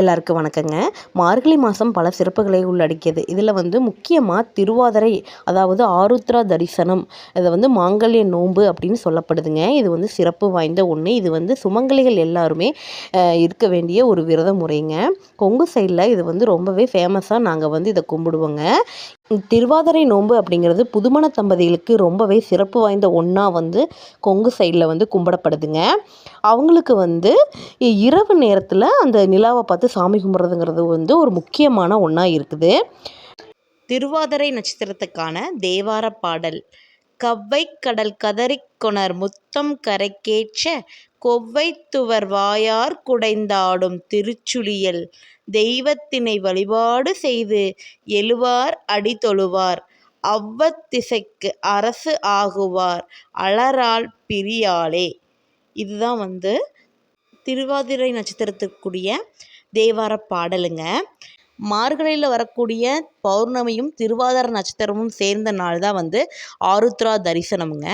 எல்லாருக்கும் வணக்கங்க. மார்கழி மாதம் பல சிறப்புகளை உள்ளடக்கியது. இதில் வந்து முக்கியமாக திருவாதிரை அதாவது ஆருத்ரா தரிசனம் இதை வந்து மாங்கல்ய நோன்பு அப்படின்னு சொல்லப்படுதுங்க. இது வந்து சிறப்பு வாய்ந்த ஒன்று இது வந்து சுமங்கலிகள் எல்லாருமே இருக்க வேண்டிய ஒரு விரத முறைங்க கொங்கு சைடில் இது வந்து ரொம்பவே ஃபேமஸாக நாங்கள் வந்து இதை கும்பிடுவோங்க. திருவாதிரை நோன்பு அப்படிங்கிறது புதுமண தம்பதிகளுக்கு ரொம்பவே சிறப்பு வாய்ந்த ஒன்றா வந்து கொங்கு சைடில் வந்து கும்பிடப்படுதுங்க. அவங்களுக்கு வந்து இரவு நேரத்தில் அந்த நிலாவை பார்த்து சாமி கும்பிட்றதுங்கிறது வந்து ஒரு முக்கியமான ஒன்றா இருக்குது. திருவாதிரை நட்சத்திரத்துக்கான தேவார பாடல் கவ்வை கடல் கதறிக்கொணர் முத்தம் கரைக்கேற்ற கொவ்வைத்துவர் வாயார் குடைந்தாடும் திருச்சுழியல் தெய்வத்தினை வழிபாடு செய்து எழுவார் அடி தொழுவார் அவ்வத்திசைக்கு அரசு ஆகுவார் அலரால் பிரியாளே. இதுதான் வந்து திருவாதிரை நட்சத்திரத்துக்குரிய தேவார பாடலுங்க. மார்கழியில் வரக்கூடிய பௌர்ணமியும் திருவாதிர நட்சத்திரமும் சேர்ந்த நாள் தான் வந்து ஆருத்ரா தரிசனமுங்க.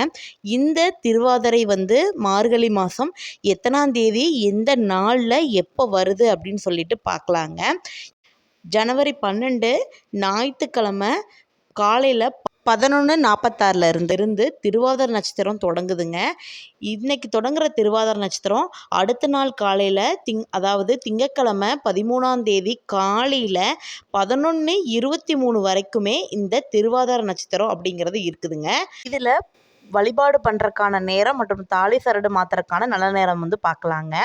இந்த திருவாதிரை வந்து மார்கழி மாதம் எத்தனாம் தேதி எந்த நாளில் எப்போ வருது அப்படின்னு சொல்லிட்டு பார்க்கலாங்க ஜனவரி பன்னெண்டு ஞாயிற்றுக்கிழமை காலையில் பதினொன்று நாற்பத்தாறில் இருந்து இருந்து திருவாதிர நட்சத்திரம் தொடங்குதுங்க. இன்றைக்கி தொடங்குகிற திருவாதிர நட்சத்திரம் அடுத்த நாள் காலையில் திங் அதாவது திங்கக்கிழமை பதிமூணாம் தேதி காலையில் பதினொன்று இருபத்தி மூணு வரைக்குமே இந்த திருவாதிர நட்சத்திரம் அப்படிங்கிறது இருக்குதுங்க. இதில் வழிபாடு பண்ணுறக்கான நேரம் மற்றும் தாலி சரடு மாற்றுறக்கான நல்ல நேரம் வந்து பார்க்கலாங்க.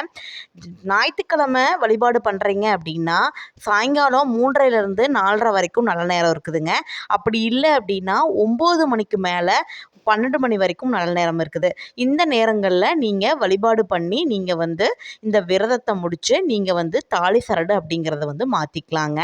ஞாயிற்றுக்கிழமை வழிபாடு பண்ணுறீங்க அப்படின்னா சாயங்காலம் மூன்றரைலேருந்து நாலரை வரைக்கும் நல்ல நேரம் இருக்குதுங்க. அப்படி இல்லை அப்படின்னா ஒம்பது மணிக்கு மேலே பன்னெண்டு மணி வரைக்கும் நல்ல நேரம் இருக்குது. இந்த நேரங்களில் நீங்கள் வழிபாடு பண்ணி நீங்கள் வந்து இந்த விரதத்தை முடித்து நீங்கள் வந்து தாலி சரடு அப்படிங்கிறத வந்து மாற்றிக்கலாங்க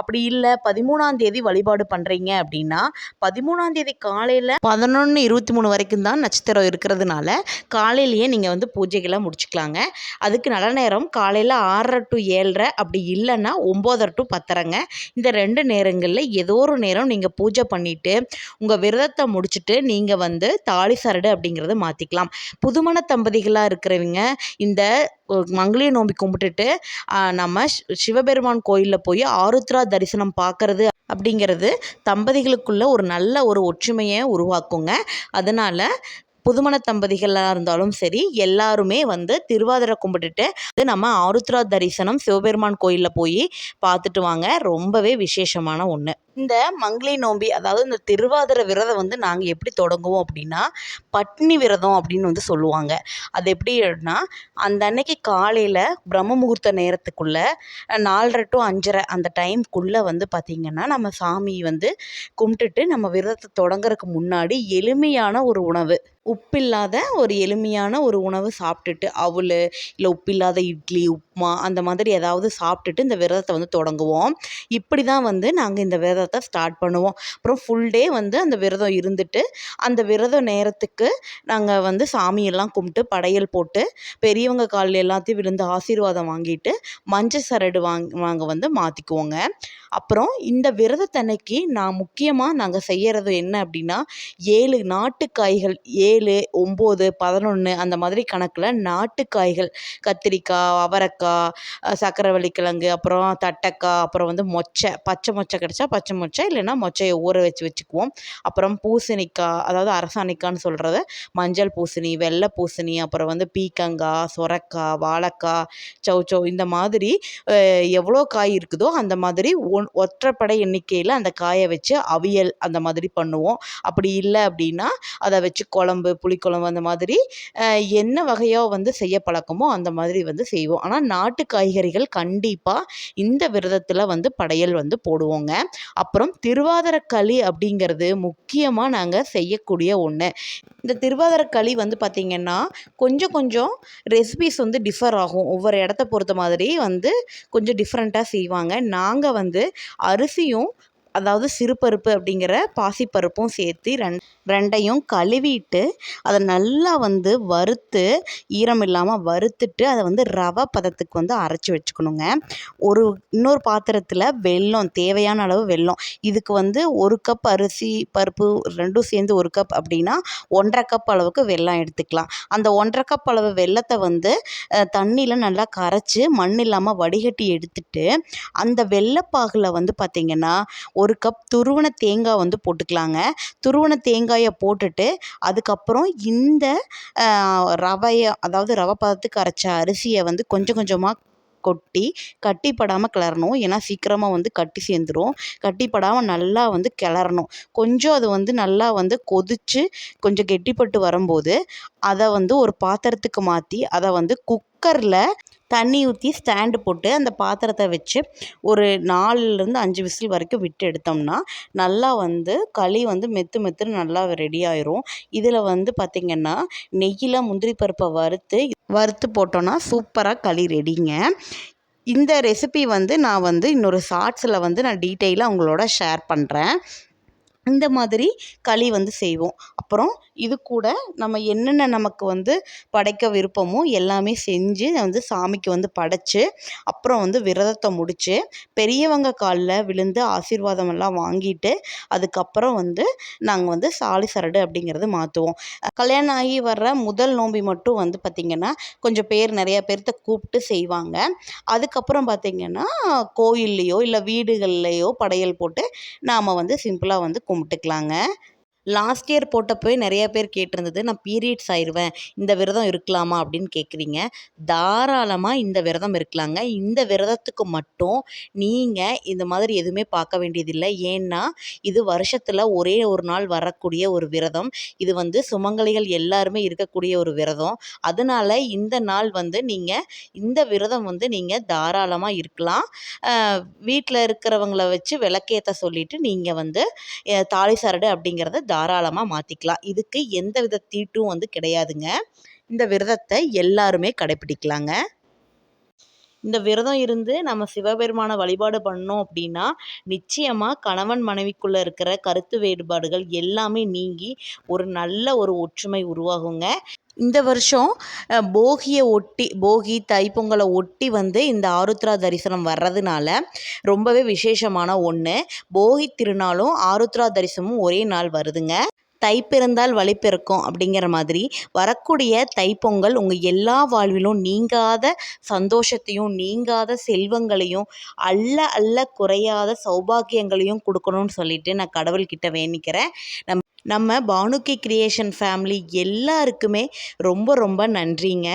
அப்படி இல்லை பதிமூணாம் தேதி வழிபாடு பண்ணுறீங்க அப்படின்னா பதிமூணாம் தேதி காலையில் பதினொன்று இருபத்தி மூணு வரைக்கும் தான் நட்சத்திரம் இருக்கிறதுனால காலையிலேயே நீங்கள் வந்து பூஜைகளை முடிச்சுக்கலாங்க. அதுக்கு நல்ல நேரம் காலையில் ஆறரை டு ஏழரை அப்படி இல்லைன்னா ஒம்போதரை டு பத்தரைங்க. இந்த ரெண்டு நேரங்களில் ஏதோ ஒரு நேரம் நீங்கள் பூஜை பண்ணிவிட்டு உங்கள் விரதத்தை முடிச்சுட்டு நீங்கள் வந்து தாலி சரடு அப்படிங்கிறத மாற்றிக்கலாம் புதுமண தம்பதிகளாக இருக்கிறவங்க இந்த மங்களிய நோம்பி கும்பிட்டுட்டு நம்ம சிவபெருமான் கோயிலில் போய் ஆருத்ரா தரிசனம் பார்க்குறது அப்படிங்கிறது தம்பதிகளுக்குள்ள ஒரு நல்ல ஒரு ஒற்றுமையை உருவாக்குங்க. அதனால் புதுமண தம்பதிகளாக இருந்தாலும் சரி எல்லாருமே வந்து திருவாதிரை கும்பிட்டுட்டு நம்ம ஆருத்ரா தரிசனம் சிவபெருமான் கோயிலில் போய் பார்த்துட்டு வாங்க. ரொம்பவே விசேஷமான ஒன்று இந்த மங்களி நோம்பி அதாவது இந்த திருவாதிரை விரதம் வந்து நாங்கள் எப்படி தொடங்குவோம் அப்படின்னா பட்னி விரதம் அப்படின்னு வந்து சொல்லுவாங்க. அது எப்படின்னா அந்த அன்னைக்கு காலையில் பிரம்ம முகூர்த்த நேரத்துக்குள்ளே நாலரை டு அஞ்சரை அந்த டைம்குள்ளே வந்து பார்த்திங்கன்னா நம்ம சாமி வந்து கும்பிட்டுட்டு நம்ம விரதத்தை தொடங்குறதுக்கு முன்னாடி எளிமையான ஒரு உணவு. உப்பில்லாத ஒரு எளிமையான ஒரு உணவு சாப்பிட்டுட்டு அவல் இல்லை உப்பில்லாத இட்லி உப்புமா அந்த மாதிரி ஏதாவது சாப்பிட்டுட்டு இந்த விரதத்தை வந்து தொடங்குவோம். இப்படி தான் வந்து நாங்கள் இந்த விரதத்தை ஸ்டார்ட் பண்ணுவோம். அப்புறம் ஃபுல் டே வந்து அந்த விரதம் இருந்துட்டு அந்த விரத நேரத்துக்கு நாங்கள் வந்து சாமியெல்லாம் கும்பிட்டு படையல் போட்டு பெரியவங்க காலில் எல்லாத்தையும் விழுந்து ஆசீர்வாதம் வாங்கிட்டு மஞ்சள் சரடு வாங் வாங்க வந்து மாற்றிக்குவோங்க அப்புறம் இந்த விரதத்தன்னைக்கு நான் முக்கியமாக நாங்கள் செய்கிறது என்ன அப்படின்னா ஏழு நாட்டுக்காய்கள் ஏழு ஒம்பது பதினொன்று அந்த மாதிரி கணக்கில் நாட்டுக்காய்கள் கத்திரிக்காய் அவரைக்காய் சக்கரவள்ளி கிழங்கு அப்புறம் தட்டைக்காய் அப்புறம் வந்து மொச்சை. பச்சை மொச்சை கிடச்சா பச்சை மொச்சை இல்லைன்னா மொச்சையை ஊற வச்சு வச்சுக்குவோம். அப்புறம் பூசணிக்காய் அதாவது அரசாணிக்கான்னு சொல்கிறத மஞ்சள் பூசணி வெள்ளை பூசணி அப்புறம் வந்து பீக்கங்காய் சொரக்காய் வாழைக்காய் சௌச்சௌ இந்த மாதிரி எவ்வளோ காய் இருக்குதோ அந்த மாதிரி ஒன் ஒற்றைப்படை எண்ணிக்கையில் அந்த காயை வச்சு அவியல் அந்த மாதிரி பண்ணுவோம். அப்படி இல்லை அப்படின்னா அதை வச்சு குழம்பு புளிக்குழம்பு அந்த மாதிரி என்ன வகையோ வந்து செய்ய பழக்கமோ அந்த மாதிரி வந்து செய்வோம். ஆனால் நாட்டு காய்கறிகள் கண்டிப்பாக இந்த விரதத்தில் வந்து படையல் வந்து போடுவோங்க. அப்புறம் திருவாதிர களி அப்படிங்கிறது முக்கியமாக நாங்கள் செய்யக்கூடிய ஒன்று இந்த திருவாதிர களி வந்து பார்த்திங்கன்னா கொஞ்சம் கொஞ்சம் ரெசிபிஸ் வந்து டிஃபர் ஆகும். ஒவ்வொரு இடத்த பொறுத்த மாதிரி வந்து கொஞ்சம் டிஃப்ரெண்ட்டாக செய்வாங்க. நாங்கள் வந்து அரிசியும் அதாவது சிறுபருப்பு அப்படிங்கிற பாசிப்பருப்பும் சேர்த்து ரெண் ரெண்டையும் கழுவிட்டு அதை நல்லா வந்து வறுத்து ஈரம் இல்லாமல் வறுத்துட்டு அதை வந்து ரவை பதத்துக்கு வந்து அரைச்சி வச்சுக்கணுங்க. ஒரு இன்னொரு பாத்திரத்தில் வெல்லம் தேவையான அளவு வெல்லம். இதுக்கு வந்து ஒரு கப் அரிசி பருப்பு ரெண்டும் சேர்ந்து ஒரு கப் அப்படின்னா ஒன்றரை கப் அளவுக்கு வெல்லம் எடுத்துக்கலாம். அந்த ஒன்றரை கப் அளவு வெல்லத்தை வந்து தண்ணியில் நல்லா கரைச்சி மண் இல்லாமல் வடிகட்டி எடுத்துட்டு அந்த வெள்ளப்பாகில் வந்து பார்த்திங்கன்னா ஒரு ஒரு கப் துருவன தேங்காய் வந்து போட்டுக்கலாங்க. துருவன தேங்காயை போட்டுட்டு அதுக்கப்புறம் இந்த ரவையை அதாவது ரவை பதத்துக்கு அரைச்ச அரிசியை வந்து கொஞ்சம் கொஞ்சமாக கொட்டி கட்டிப்படாமல் கிளறணும். ஏன்னா சீக்கிரமாக வந்து கட்டி சேர்ந்துடும் கட்டிப்படாமல் நல்லா வந்து கிளறணும். கொஞ்சம் அது வந்து நல்லா வந்து கொதித்து கொஞ்சம் கெட்டிப்பட்டு வரும்போது அதை வந்து ஒரு பாத்திரத்துக்கு மாற்றி அதை வந்து குக்கரில் தண்ணி ஊற்றி ஸ்டாண்டு போட்டு அந்த பாத்திரத்தை வச்சு ஒரு நாலுலேருந்து அஞ்சு விசில் வரைக்கும் விட்டு எடுத்தோம்னா நல்லா வந்து களி வந்து மெத்து மெத்துன்னு நல்லா ரெடி ஆயிரும். இதில் வந்து பார்த்திங்கன்னா நெய்யில் முந்திரி பருப்பை வறுத்து வறுத்து போட்டோன்னா சூப்பராக களி ரெடிங்க இந்த ரெசிபி வந்து நான் வந்து இன்னொரு ஷார்ட்ஸில் வந்து நான் டீட்டெயிலாக உங்களோட ஷேர் பண்ணுறேன் இந்த மாதிரி களி வந்து செய்வோம். அப்புறம் இது கூட நம்ம என்னென்ன நமக்கு வந்து படைக்க விருப்பமோ எல்லாமே செஞ்சு வந்து சாமிக்கு வந்து படைச்சு அப்புறம் வந்து விரதத்தை முடித்து பெரியவங்க காலில் விழுந்து ஆசீர்வாதம் எல்லாம் வாங்கிட்டு அதுக்கப்புறம் வந்து நாங்கள் வந்து சாலி சரடு அப்படிங்கிறது மாற்றுவோம் கல்யாணம் ஆகி வர்ற முதல் நோம்பி மட்டும் வந்து பார்த்திங்கன்னா கொஞ்சம் பேர் நிறையா பேர்த்த கூப்பிட்டு செய்வாங்க. அதுக்கப்புறம் பார்த்திங்கன்னா கோயில்லையோ இல்லை வீடுகள்லையோ படையல் போட்டு நாம் வந்து சிம்பிளாக வந்து கும்பிட்டுக்கலாங்க. லாஸ்ட் இயர் போட்டப்போவே நிறைய பேர் கேட்டிருந்தது நான் பீரியட்ஸ் ஆயிடுவேன் இந்த விரதம் இருக்கலாமா? அப்படின்னு கேட்குறீங்க. தாராளமாக இந்த விரதம் இருக்கலாங்க. இந்த விரதத்துக்கு மட்டும் நீங்கள் இந்த மாதிரி எதுவுமே பார்க்க வேண்டியதில்லை. ஏன்னா இது வருஷத்தில் ஒரே ஒரு நாள் வரக்கூடிய ஒரு விரதம். இது வந்து சுமங்கலிகள் எல்லாருமே இருக்கக்கூடிய ஒரு விரதம். அதனால் இந்த நாள் வந்து நீங்கள் இந்த விரதம் வந்து நீங்கள் தாராளமாக இருக்கலாம். வீட்டில் இருக்கிறவங்கள வச்சு விளக்கேற்ற சொல்லிவிட்டு நீங்கள் வந்து தாலி சரடு அப்படிங்கிறத தாராளமாக மாற்றிக்கலாம் இதுக்கு எந்த வித தீட்டும் வந்து கிடையாதுங்க. இந்த விரதத்தை எல்லாருமே கடைப்பிடிக்கலாங்க இந்த விரதம் இருந்து நம்ம சிவபெருமானை வழிபாடு பண்ணோம் அப்படின்னா நிச்சயமாக கணவன் மனைவிக்குள்ளே இருக்கிற கருத்து வேறுபாடுகள் எல்லாமே நீங்கி ஒரு நல்ல ஒரு ஒற்றுமை உருவாகுங்க. இந்த வருஷம் போகியை ஒட்டி போகி தைப்பொங்கலை ஒட்டி வந்து இந்த ஆருத்ரா தரிசனம் வர்றதுனால ரொம்பவே விசேஷமான ஒன்று போகி திருநாளும் ஆருத்ரா தரிசனமும் ஒரே நாள் வருதுங்க. தை பிறந்தால் வழி பிறக்கும் அப்படிங்கிற மாதிரி வரக்கூடிய தைப்பொங்கல் உங்கள் எல்லா வாழ்விலும் நீங்காத சந்தோஷத்தையும் நீங்காத செல்வங்களையும் அல்ல அல்ல குறையாத சௌபாக்கியங்களையும் கொடுக்கணும்னு சொல்லிட்டு நான் கடவுள்கிட்ட வேண்டிக்கிறேன். நம் நம்ம பானுக்கி கிரியேஷன் ஃபேமிலி எல்லாருக்குமே ரொம்ப ரொம்ப நன்றிங்க.